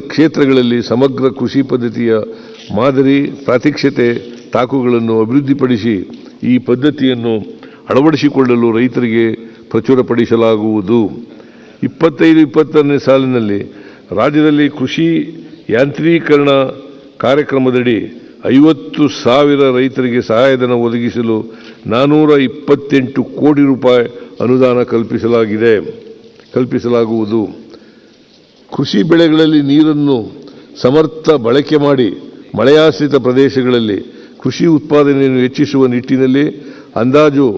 ಕ್ಷೇತ್ರಗಳಲ್ಲಿ ಸಮಗ್ರ ಕೃಷಿ ಪದ್ಧತಿಯ ಮಾದರಿ, ಪ್ರಾತ್ಯಕ್ಷತೆ, ತಾಕುಗಳನ್ನು ಅಭಿವೃದ್ಧಿಪಡಿಸಿ ಈ ಪದ್ಧತಿಯನ್ನು ಅಳವಡಿಸಿಕೊಳ್ಳಲು ರೈತರಿಗೆ ಪ್ರಚುರಪಡಿಸಲಾಗುವುದು. ಇಪ್ಪತ್ತೈದು ಇಪ್ಪತ್ತನೇ ಸಾಲಿನಲ್ಲಿ ರಾಜ್ಯದಲ್ಲಿ ಕೃಷಿ ಯಾಂತ್ರೀಕರಣ ಕಾರ್ಯಕ್ರಮದಡಿ ಐವತ್ತು ಸಾವಿರ ರೈತರಿಗೆ ಸಹಾಯಧನ ಒದಗಿಸಲು ನಾನ್ನೂರ ಇಪ್ಪತ್ತೆಂಟು ಕೋಟಿ ರೂಪಾಯಿ ಅನುದಾನ ಕಲ್ಪಿಸಲಾಗಿದೆ. ಕಲ್ಪಿಸಲಾಗುವುದು. ಕೃಷಿ ಬೆಳೆಗಳಲ್ಲಿ ನೀರನ್ನು ಸಮರ್ಥ ಬಳಕೆ ಮಾಡಿ ಮಳೆಯಾಶ್ರಿತ ಪ್ರದೇಶಗಳಲ್ಲಿ ಕೃಷಿ ಉತ್ಪಾದನೆಯನ್ನು ಹೆಚ್ಚಿಸುವ ನಿಟ್ಟಿನಲ್ಲಿ ಅಂದಾಜು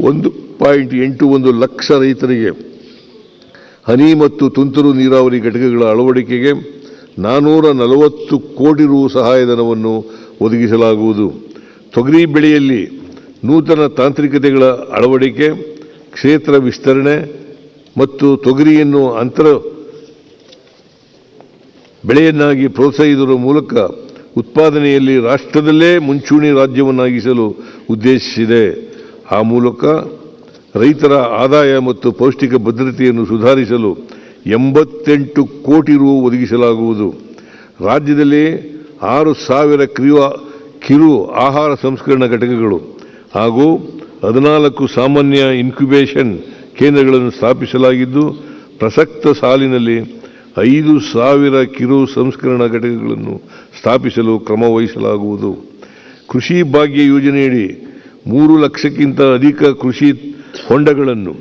ಒಂದು ಪಾಯಿಂಟ್ ಎಂಟು ಒಂದು ಲಕ್ಷ ರೈತರಿಗೆ ಹನಿ ಮತ್ತು ತುಂತುರು ನೀರಾವರಿ ಘಟಕಗಳ ಅಳವಡಿಕೆಗೆ ನಾನ್ನೂರ ನಲವತ್ತು ಕೋಟಿ ರು ಸಹಾಯಧನವನ್ನು ಒದಗಿಸಲಾಗುವುದು. ತೊಗರಿ ಬೆಳೆಯಲ್ಲಿ ನೂತನ ತಾಂತ್ರಿಕತೆಗಳ ಅಳವಡಿಕೆ, ಕ್ಷೇತ್ರ ವಿಸ್ತರಣೆ ಮತ್ತು ತೊಗರಿಯನ್ನು ಅಂತರ ಬೆಳೆಯನ್ನಾಗಿ ಪ್ರೋತ್ಸಾಹಿಸುವ ಮೂಲಕ ಉತ್ಪಾದನೆಯಲ್ಲಿ ರಾಷ್ಟ್ರದಲ್ಲೇ ಮುಂಚೂಣಿ ರಾಜ್ಯವನ್ನಾಗಿಸಲು ಉದ್ದೇಶಿಸಿದೆ. ಆ ಮೂಲಕ ರೈತರ ಆದಾಯ ಮತ್ತು ಪೌಷ್ಟಿಕ ಭದ್ರತೆಯನ್ನು ಸುಧಾರಿಸಲು ಎಂಬತ್ತೆಂಟು ಕೋಟಿ ರು ಒದಗಿಸಲಾಗುವುದು. ರಾಜ್ಯದಲ್ಲಿ ಆರು ಸಾವಿರ ಕಿರು ಕಿರು ಆಹಾರ ಸಂಸ್ಕರಣಾ ಘಟಕಗಳು ಹಾಗೂ ಹದಿನಾಲ್ಕು ಸಾಮಾನ್ಯ ಇನ್ಕ್ಯುಬೇಷನ್ ಕೇಂದ್ರಗಳನ್ನು ಸ್ಥಾಪಿಸಲಾಗಿದ್ದು, ಪ್ರಸಕ್ತ ಸಾಲಿನಲ್ಲಿ ಐದು ಸಾವಿರ ಕಿರು ಸಂಸ್ಕರಣಾ ಘಟಕಗಳನ್ನು ಸ್ಥಾಪಿಸಲು ಕ್ರಮ ವಹಿಸಲಾಗುವುದು. ಕೃಷಿ ಭಾಗ್ಯ ಯೋಜನೆಯಡಿ ಮೂರು ಲಕ್ಷಕ್ಕಿಂತ ಅಧಿಕ ಕೃಷಿ ಹೊಂಡಗಳನ್ನು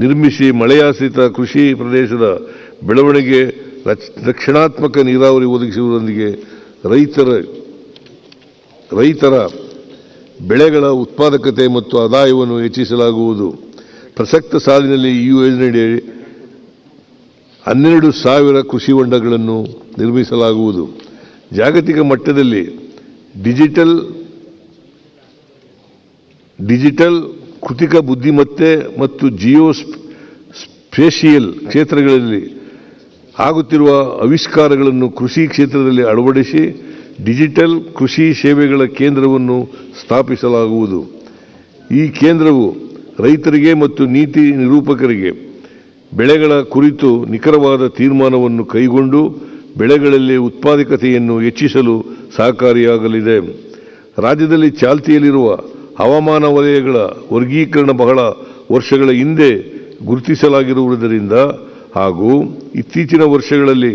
ನಿರ್ಮಿಸಿ ಮಳೆಯಾಶ್ರಿತ ಕೃಷಿ ಪ್ರದೇಶದ ಬೆಳವಣಿಗೆ ರಕ್ಷಣಾತ್ಮಕ ನೀರಾವರಿ ಒದಗಿಸುವುದರೊಂದಿಗೆ ರೈತರ ರೈತರ ಬೆಳೆಗಳ ಉತ್ಪಾದಕತೆ ಮತ್ತು ಆದಾಯವನ್ನು ಹೆಚ್ಚಿಸಲಾಗುವುದು. ಪ್ರಸಕ್ತ ಸಾಲಿನಲ್ಲಿ ಈ ಯೋಜನೆಯಡಿ ಹನ್ನೆರಡು ಸಾವಿರ ಕೃಷಿ ಹೊಂಡಗಳನ್ನು ನಿರ್ಮಿಸಲಾಗುವುದು. ಜಾಗತಿಕ ಮಟ್ಟದಲ್ಲಿ ಡಿಜಿಟಲ್ ಡಿಜಿಟಲ್ ಕೃತಿಕ ಬುದ್ಧಿಮತ್ತೆ ಮತ್ತು ಜಿಯೋ ಸ್ಪೇಷಿಯಲ್ ಕ್ಷೇತ್ರಗಳಲ್ಲಿ ಆಗುತ್ತಿರುವ ಆವಿಷ್ಕಾರಗಳನ್ನು ಕೃಷಿ ಕ್ಷೇತ್ರದಲ್ಲಿ ಅಳವಡಿಸಿ ಡಿಜಿಟಲ್ ಕೃಷಿ ಸೇವೆಗಳ ಕೇಂದ್ರವನ್ನು ಸ್ಥಾಪಿಸಲಾಗುವುದು. ಈ ಕೇಂದ್ರವು ರೈತರಿಗೆ ಮತ್ತು ನೀತಿ ನಿರೂಪಕರಿಗೆ ಬೆಳೆಗಳ ಕುರಿತು ನಿಖರವಾದ ತೀರ್ಮಾನವನ್ನು ಕೈಗೊಂಡು ಬೆಳೆಗಳಲ್ಲಿ ಉತ್ಪಾದಕತೆಯನ್ನು ಹೆಚ್ಚಿಸಲು ಸಹಕಾರಿಯಾಗಲಿದೆ. ರಾಜ್ಯದಲ್ಲಿ ಚಾಲ್ತಿಯಲ್ಲಿರುವ ಹವಾಮಾನ ವಲಯಗಳ ವರ್ಗೀಕರಣ ಬಹಳ ವರ್ಷಗಳ ಹಿಂದೆ ಗುರುತಿಸಲಾಗಿರುವುದರಿಂದ ಹಾಗೂ ಇತ್ತೀಚಿನ ವರ್ಷಗಳಲ್ಲಿ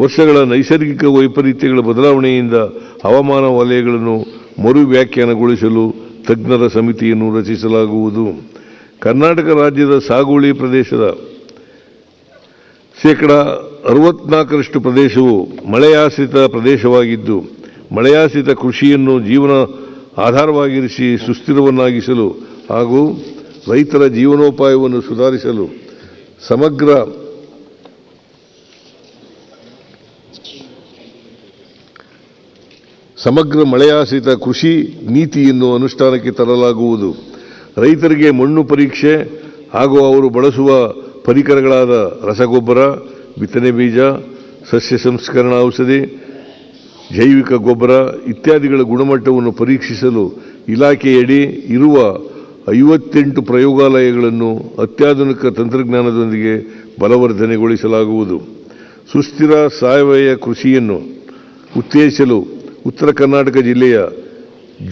ವರ್ಷಗಳ ನೈಸರ್ಗಿಕ ವೈಪರೀತ್ಯಗಳ ಬದಲಾವಣೆಯಿಂದ ಹವಾಮಾನ ವಲಯಗಳನ್ನು ಮರು ವ್ಯಾಖ್ಯಾನಗೊಳಿಸಲು ತಜ್ಞರ ಸಮಿತಿಯನ್ನು ರಚಿಸಲಾಗುವುದು. ಕರ್ನಾಟಕ ರಾಜ್ಯದ ಸಾಗುವಳಿ ಪ್ರದೇಶದ ಶೇಕಡ ಅರವತ್ನಾಲ್ಕರಷ್ಟು ಪ್ರದೇಶವು ಮಳೆಯಾಶ್ರಿತ ಪ್ರದೇಶವಾಗಿದ್ದು, ಮಳೆಯಾಶ್ರಿತ ಕೃಷಿಯನ್ನು ಜೀವನ ಆಧಾರವಾಗಿರಿಸಿ ಸುಸ್ಥಿರವನ್ನಾಗಿಸಲು ಹಾಗೂ ರೈತರ ಜೀವನೋಪಾಯವನ್ನು ಸುಧಾರಿಸಲು ಸಮಗ್ರ ಸಮಗ್ರ ಮಳೆಯಾಶ್ರಿತ ಕೃಷಿ ನೀತಿಯನ್ನು ಅನುಷ್ಠಾನಕ್ಕೆ ತರಲಾಗುವುದು. ರೈತರಿಗೆ ಮಣ್ಣು ಪರೀಕ್ಷೆ ಹಾಗೂ ಅವರು ಬಳಸುವ ಪರಿಕರಗಳಾದ ರಸಗೊಬ್ಬರ, ಬಿತ್ತನೆ ಬೀಜ, ಸಸ್ಯ ಸಂಸ್ಕರಣಾ ಔಷಧಿ, ಜೈವಿಕ ಗೊಬ್ಬರ ಇತ್ಯಾದಿಗಳ ಗುಣಮಟ್ಟವನ್ನು ಪರೀಕ್ಷಿಸಲು ಇಲಾಖೆಯಡಿ ಇರುವ ಐವತ್ತೆಂಟು ಪ್ರಯೋಗಾಲಯಗಳನ್ನು ಅತ್ಯಾಧುನಿಕ ತಂತ್ರಜ್ಞಾನದೊಂದಿಗೆ ಬಲವರ್ಧನೆಗೊಳಿಸಲಾಗುವುದು. ಸುಸ್ಥಿರ ಸಾವಯವ ಕೃಷಿಯನ್ನು ಉತ್ತೇಜಿಸಲು ಉತ್ತರ ಕರ್ನಾಟಕ ಜಿಲ್ಲೆಯ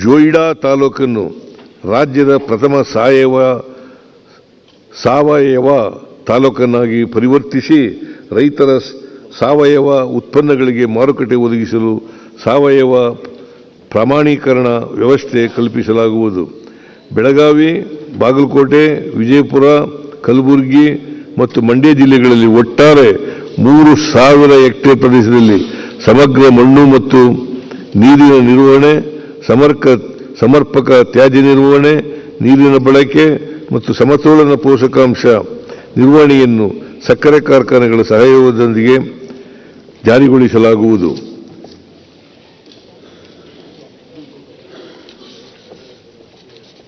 ಜೋಯಿಡಾ ತಾಲೂಕನ್ನು ರಾಜ್ಯದ ಪ್ರಥಮ ಸಾವಯವ ಸಾವಯವ ತಾಲೂಕನ್ನಾಗಿ ಪರಿವರ್ತಿಸಿ ರೈತರ ಸಾವಯವ ಉತ್ಪನ್ನಗಳಿಗೆ ಮಾರುಕಟ್ಟೆ ಒದಗಿಸಲು ಸಾವಯವ ಪ್ರಮಾಣೀಕರಣ ವ್ಯವಸ್ಥೆ ಕಲ್ಪಿಸಲಾಗುವುದು. ಬೆಳಗಾವಿ, ಬಾಗಲಕೋಟೆ, ವಿಜಯಪುರ, ಕಲಬುರಗಿ ಮತ್ತು ಮಂಡ್ಯ ಜಿಲ್ಲೆಗಳಲ್ಲಿ ಒಟ್ಟಾರೆ ಮೂರು ಸಾವಿರ ಹೆಕ್ಟೇರ್ ಪ್ರದೇಶದಲ್ಲಿ ಸಮಗ್ರ ಮಣ್ಣು ಮತ್ತು ನೀರಿನ ನಿರ್ವಹಣೆ, ಸಮರ್ಕ ಸಮರ್ಪಕ ತ್ಯಾಜ್ಯ ನಿರ್ವಹಣೆ, ನೀರಿನ ಬಳಕೆ ಮತ್ತು ಸಮತೋಲನ ಪೋಷಕಾಂಶ ನಿರ್ವಹಣೆಯನ್ನು ಸಕ್ಕರೆ ಕಾರ್ಖಾನೆಗಳ ಸಹಯೋಗದೊಂದಿಗೆ ಜಾರಿಗೊಳಿಸಲಾಗುವುದು.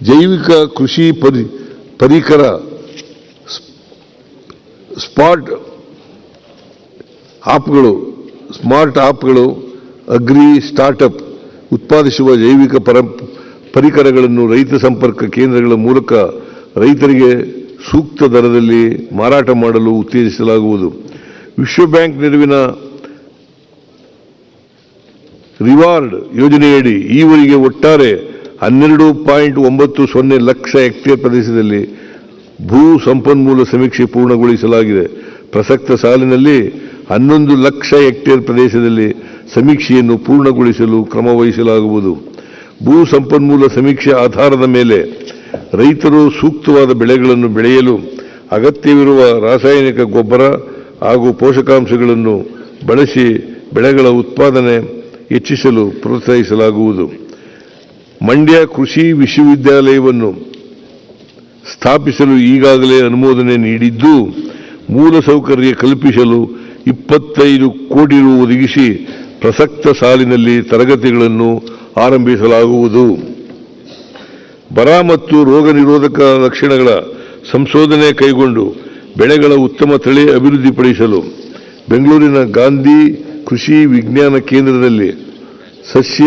ಜೈವಿಕ ಕೃಷಿ ಪರಿ, ಪರಿಕರ ಸ್ಪಾಟ್ ಆಪ್ಗಳು, ಸ್ಮಾರ್ಟ್ ಆಪ್ಗಳು, ಅಗ್ರಿ ಸ್ಟಾರ್ಟಪ್ ಉತ್ಪಾದಿಸುವ ಜೈವಿಕ ಪರ ಪರಿಕರಗಳನ್ನು ರೈತ ಸಂಪರ್ಕ ಕೇಂದ್ರಗಳ ಮೂಲಕ ರೈತರಿಗೆ ಸೂಕ್ತ ದರದಲ್ಲಿ ಮಾರಾಟ ಮಾಡಲು ಉತ್ತೇಜಿಸಲಾಗುವುದು. ವಿಶ್ವ ಬ್ಯಾಂಕ್ ನೆರವಿನ ರಿವಾರ್ಡ್ ಯೋಜನೆಯಡಿ ಈವರೆಗೆ ಒಟ್ಟಾರೆ ಹನ್ನೆರಡು ಪಾಯಿಂಟ್ ಒಂಬತ್ತು ಸೊನ್ನೆ ಲಕ್ಷ ಹೆಕ್ಟೇರ್ ಪ್ರದೇಶದಲ್ಲಿ ಭೂ ಸಂಪನ್ಮೂಲ ಸಮೀಕ್ಷೆ ಪೂರ್ಣಗೊಳಿಸಲಾಗಿದೆ. ಪ್ರಸಕ್ತ ಸಾಲಿನಲ್ಲಿ ಹನ್ನೊಂದು ಲಕ್ಷ ಹೆಕ್ಟೇರ್ ಪ್ರದೇಶದಲ್ಲಿ ಸಮೀಕ್ಷೆಯನ್ನು ಪೂರ್ಣಗೊಳಿಸಲು ಕ್ರಮ ವಹಿಸಲಾಗುವುದು ಭೂ ಸಂಪನ್ಮೂಲ ಸಮೀಕ್ಷೆ ಆಧಾರದ ಮೇಲೆ ರೈತರು ಸೂಕ್ತವಾದ ಬೆಳೆಗಳನ್ನು ಬೆಳೆಯಲು ಅಗತ್ಯವಿರುವ ರಾಸಾಯನಿಕ ಗೊಬ್ಬರ ಹಾಗೂ ಪೋಷಕಾಂಶಗಳನ್ನು ಬಳಸಿ ಬೆಳೆಗಳ ಉತ್ಪಾದನೆ ಹೆಚ್ಚಿಸಲು ಪ್ರೋತ್ಸಾಹಿಸಲಾಗುವುದು. ಮಂಡ್ಯ ಕೃಷಿ ವಿಶ್ವವಿದ್ಯಾಲಯವನ್ನು ಸ್ಥಾಪಿಸಲು ಈಗಾಗಲೇ ಅನುಮೋದನೆ ನೀಡಿದ್ದು ಮೂಲಸೌಕರ್ಯ ಕಲ್ಪಿಸಲು ಇಪ್ಪತ್ತೈದು ಕೋಟಿ ರು ಒದಗಿಸಿ ಪ್ರಸಕ್ತ ಸಾಲಿನಲ್ಲಿ ತರಗತಿಗಳನ್ನು ಆರಂಭಿಸಲಾಗುವುದು. ಬರ ಮತ್ತು ರೋಗ ನಿರೋಧಕ ಲಕ್ಷಣಗಳ ಸಂಶೋಧನೆ ಕೈಗೊಂಡು ಬೆಳೆಗಳ ಉತ್ತಮ ತಳಿ ಅಭಿವೃದ್ಧಿಪಡಿಸಲು ಬೆಂಗಳೂರಿನ ಗಾಂಧಿ ಕೃಷಿ ವಿಜ್ಞಾನ ಕೇಂದ್ರದಲ್ಲಿ ಸಸ್ಯ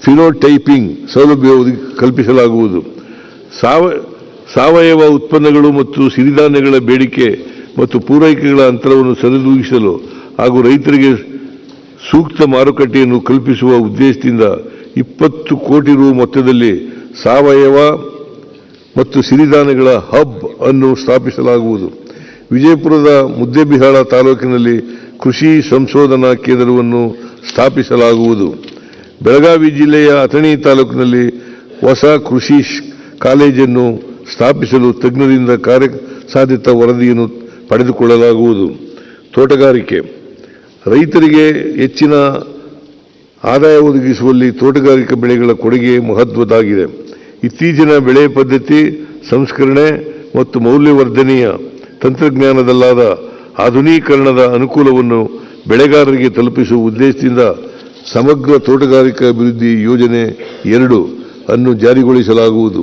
ಫಿನೋಟೈಪಿಂಗ್ ಸೌಲಭ್ಯ ಕಲ್ಪಿಸಲಾಗುವುದು. ಸಾವ- ಸಾವಯವ ಉತ್ಪನ್ನಗಳು ಮತ್ತು ಸಿರಿಧಾನ್ಯಗಳ ಬೇಡಿಕೆ ಮತ್ತು ಪೂರೈಕೆಗಳ ಅಂತರವನ್ನು ಸರಿದೂಗಿಸಲು ಹಾಗೂ ರೈತರಿಗೆ ಸೂಕ್ತ ಮಾರುಕಟ್ಟೆಯನ್ನು ಕಲ್ಪಿಸುವ ಉದ್ದೇಶದಿಂದ ಇಪ್ಪತ್ತು ಕೋಟಿ ರು ಮೊತ್ತದಲ್ಲಿ ಸಾವಯವ ಮತ್ತು ಸಿರಿಧಾನ್ಯಗಳ ಹಬ್ ಅನ್ನು ಸ್ಥಾಪಿಸಲಾಗುವುದು. ವಿಜಯಪುರದ ಮುದ್ದೆಬಿಹಾಳ ತಾಲೂಕಿನಲ್ಲಿ ಕೃಷಿ ಸಂಶೋಧನಾ ಕೇಂದ್ರವನ್ನು ಸ್ಥಾಪಿಸಲಾಗುವುದು. ಬೆಳಗಾವಿ ಜಿಲ್ಲೆಯ ಅಥಣಿ ತಾಲೂಕಿನಲ್ಲಿ ಹೊಸ ಕೃಷಿ ಕಾಲೇಜನ್ನು ಸ್ಥಾಪಿಸಲು ತಜ್ಞರಿಂದ ಕಾರ್ಯಸಾಧ್ಯತಾ ವರದಿಯನ್ನು ಪಡೆದುಕೊಳ್ಳಲಾಗುವುದು. ತೋಟಗಾರಿಕೆ. ರೈತರಿಗೆ ಹೆಚ್ಚಿನ ಆದಾಯ ಒದಗಿಸುವಲ್ಲಿ ತೋಟಗಾರಿಕಾ ಬೆಳೆಗಳ ಕೊಡುಗೆ ಮಹತ್ವದ್ದಾಗಿದೆ. ಇತ್ತೀಚಿನ ಬೆಳೆ ಪದ್ಧತಿ, ಸಂಸ್ಕರಣೆ ಮತ್ತು ಮೌಲ್ಯವರ್ಧನೆಯ ತಂತ್ರಜ್ಞಾನದಲ್ಲಾದ ಆಧುನೀಕರಣದ ಅನುಕೂಲವನ್ನು ಬೆಳೆಗಾರರಿಗೆ ತಲುಪಿಸುವ ಉದ್ದೇಶದಿಂದ ಸಮಗ್ರ ತೋಟಗಾರಿಕಾ ಅಭಿವೃದ್ಧಿ ಯೋಜನೆ ಎರಡು ಅನ್ನು ಜಾರಿಗೊಳಿಸಲಾಗುವುದು.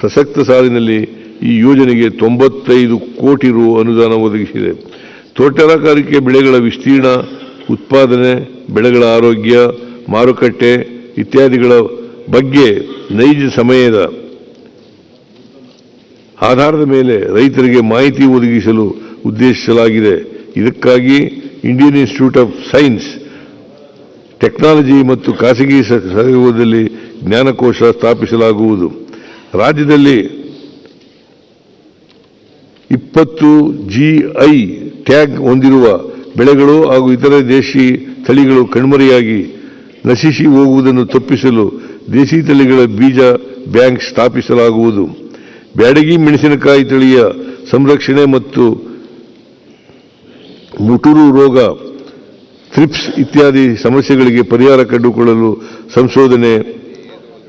ಪ್ರಸಕ್ತ ಸಾಲಿನಲ್ಲಿ ಈ ಯೋಜನೆಗೆ ತೊಂಬತ್ತೈದು ಕೋಟಿ ರು ಅನುದಾನ ಒದಗಿಸಿದೆ. ತೋಟಗಾರಿಕೆ ಬೆಳೆಗಳ ವಿಸ್ತೀರ್ಣ, ಉತ್ಪಾದನೆ, ಬೆಳೆಗಳ ಆರೋಗ್ಯ, ಮಾರುಕಟ್ಟೆ ಇತ್ಯಾದಿಗಳ ಬಗ್ಗೆ ನೈಜ ಸಮಯದ ಆಧಾರದ ಮೇಲೆ ರೈತರಿಗೆ ಮಾಹಿತಿ ಒದಗಿಸಲು ಉದ್ದೇಶಿಸಲಾಗಿದೆ. ಇದಕ್ಕಾಗಿ Indian institute of science technology ಮತ್ತು ಖಾಸಗಿ ಸಹಯೋಗದಲ್ಲಿ ಜ್ಞಾನಕೋಶ ಸ್ಥಾಪಿಸಲಾಗುವುದು. ರಾಜ್ಯದಲ್ಲಿ ಇಪ್ಪತ್ತು ಜಿಐ ಟ್ಯಾಗ್ ಹೊಂದಿರುವ ಬೆಳೆಗಳು ಹಾಗೂ ಇತರ ದೇಶಿ ತಳಿಗಳು ಕಣ್ಮರೆಯಾಗಿ ನಶಿಸಿ ಹೋಗುವುದನ್ನು ತಪ್ಪಿಸಲು ದೇಸಿ ತಳಿಗಳ ಬೀಜ ಬ್ಯಾಂಕ್ ಸ್ಥಾಪಿಸಲಾಗುವುದು. ಬ್ಯಾಡಗಿ ಮೆಣಸಿನಕಾಯಿ ತಳಿಯ ಸಂರಕ್ಷಣೆ ಮತ್ತು ಮುಟುರು ರೋಗ, ಥ್ರಿಪ್ಸ್ ಇತ್ಯಾದಿ ಸಮಸ್ಯೆಗಳಿಗೆ ಪರಿಹಾರ ಕಂಡುಕೊಳ್ಳಲು ಸಂಶೋಧನೆ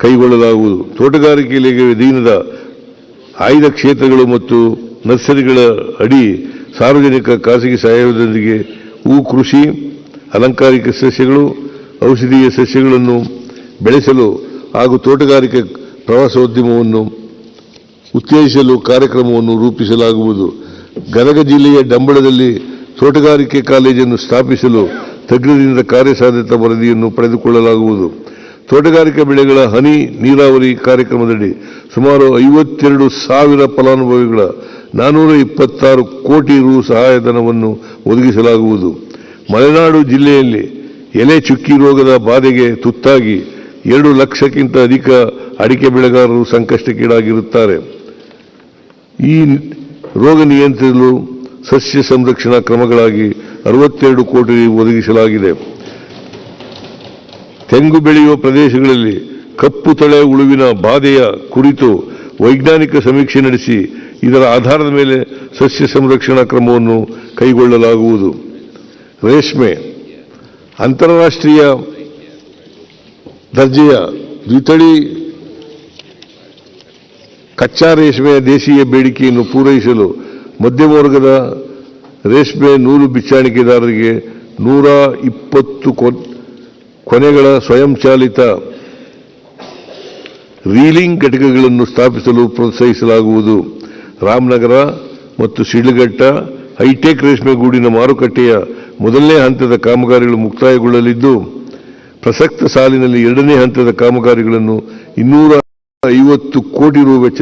ಕೈಗೊಳ್ಳಲಾಗುವುದು. ತೋಟಗಾರಿಕೆಯಲ್ಲಿ ಅಧೀನದ ಆಯ್ದ ಕ್ಷೇತ್ರಗಳು ಮತ್ತು ನರ್ಸರಿಗಳ ಅಡಿ ಸಾರ್ವಜನಿಕ ಖಾಸಗಿ ಸಹಯೋಗದೊಂದಿಗೆ ಹೂ ಕೃಷಿ, ಅಲಂಕಾರಿಕ ಸಸ್ಯಗಳು, ಔಷಧೀಯ ಸಸ್ಯಗಳನ್ನು ಬೆಳೆಸಲು ಹಾಗೂ ತೋಟಗಾರಿಕೆ ಪ್ರವಾಸೋದ್ಯಮವನ್ನು ಉತ್ತೇಜಿಸಲು ಕಾರ್ಯಕ್ರಮವನ್ನು ರೂಪಿಸಲಾಗುವುದು. ಗದಗ ಜಿಲ್ಲೆಯ ಡಂಬಳದಲ್ಲಿ ತೋಟಗಾರಿಕೆ ಕಾಲೇಜನ್ನು ಸ್ಥಾಪಿಸಲು ತಜ್ಞರಿಂದ ಕಾರ್ಯಸಾಧ್ಯತಾ ವರದಿಯನ್ನು ಪಡೆದುಕೊಳ್ಳಲಾಗುವುದು. ತೋಟಗಾರಿಕೆ ಬೆಳೆಗಳ ಹನಿ ನೀರಾವರಿ ಕಾರ್ಯಕ್ರಮದಡಿ ಸುಮಾರು ಐವತ್ತೆರಡು ಸಾವಿರ ಫಲಾನುಭವಿಗಳ ನಾನೂರ ಇಪ್ಪತ್ತಾರು ಕೋಟಿ ರು ಸಹಾಯಧನವನ್ನು ಒದಗಿಸಲಾಗುವುದು. ಮಲೆನಾಡು ಜಿಲ್ಲೆಯಲ್ಲಿ ಎಲೆ ಚುಕ್ಕಿ ರೋಗದ ಬಾಧೆಗೆ ತುತ್ತಾಗಿ ಎರಡು ಲಕ್ಷಕ್ಕಿಂತ ಅಧಿಕ ಅಡಿಕೆ ಬೆಳೆಗಾರರು ಸಂಕಷ್ಟಕ್ಕೀಡಾಗಿರುತ್ತಾರೆ. ಈ ರೋಗ ನಿಯಂತ್ರಿಸಲು ಸಸ್ಯ ಸಂರಕ್ಷಣಾ ಕ್ರಮಗಳಾಗಿ ಅರವತ್ತೆರಡು ಕೋಟಿ ಒದಗಿಸಲಾಗಿದೆ. ತೆಂಗು ಬೆಳೆಯುವ ಪ್ರದೇಶಗಳಲ್ಲಿ ಕಪ್ಪು ತಳೆ ಉಳುವಿನ ಬಾಧೆಯ ಕುರಿತು ವೈಜ್ಞಾನಿಕ ಸಮೀಕ್ಷೆ ನಡೆಸಿ ಇದರ ಆಧಾರದ ಮೇಲೆ ಸಸ್ಯ ಸಂರಕ್ಷಣಾ ಕ್ರಮವನ್ನು ಕೈಗೊಳ್ಳಲಾಗುವುದು. ರೇಷ್ಮೆ, ಅಂತಾರಾಷ್ಟ್ರೀಯ ದರ್ಜೆಯ ದ್ವಿತಳಿ ಕಚ್ಚಾ ರೇಷ್ಮೆಯ ದೇಶೀಯ ಬೇಡಿಕೆಯನ್ನು ಪೂರೈಸಲು ಮಧ್ಯಮ ವರ್ಗದ ರೇಷ್ಮೆ ನೂಲು ಬಿಚ್ಚಾಣಿಕೆದಾರರಿಗೆ ನೂರ ಇಪ್ಪತ್ತು ಕೊನೆಗಳ ಸ್ವಯಂಚಾಲಿತ ರೀಲಿಂಗ್ ಘಟಕಗಳನ್ನು ಸ್ಥಾಪಿಸಲು ಪ್ರೋತ್ಸಾಹಿಸಲಾಗುವುದು. ರಾಮನಗರ ಮತ್ತು ಶಿಡ್ಲಘಟ್ಟ ಹೈಟೆಕ್ ರೇಷ್ಮೆ ಗೂಡಿನ ಮಾರುಕಟ್ಟೆಯ ಮೊದಲನೇ ಹಂತದ ಕಾಮಗಾರಿಗಳು ಮುಕ್ತಾಯಗೊಳ್ಳಲಿದ್ದು, ಪ್ರಸಕ್ತ ಸಾಲಿನಲ್ಲಿ ಎರಡನೇ ಹಂತದ ಕಾಮಗಾರಿಗಳನ್ನು ಇನ್ನೂರ ಐವತ್ತು ಕೋಟಿ ರು ವೆಚ್ಚದ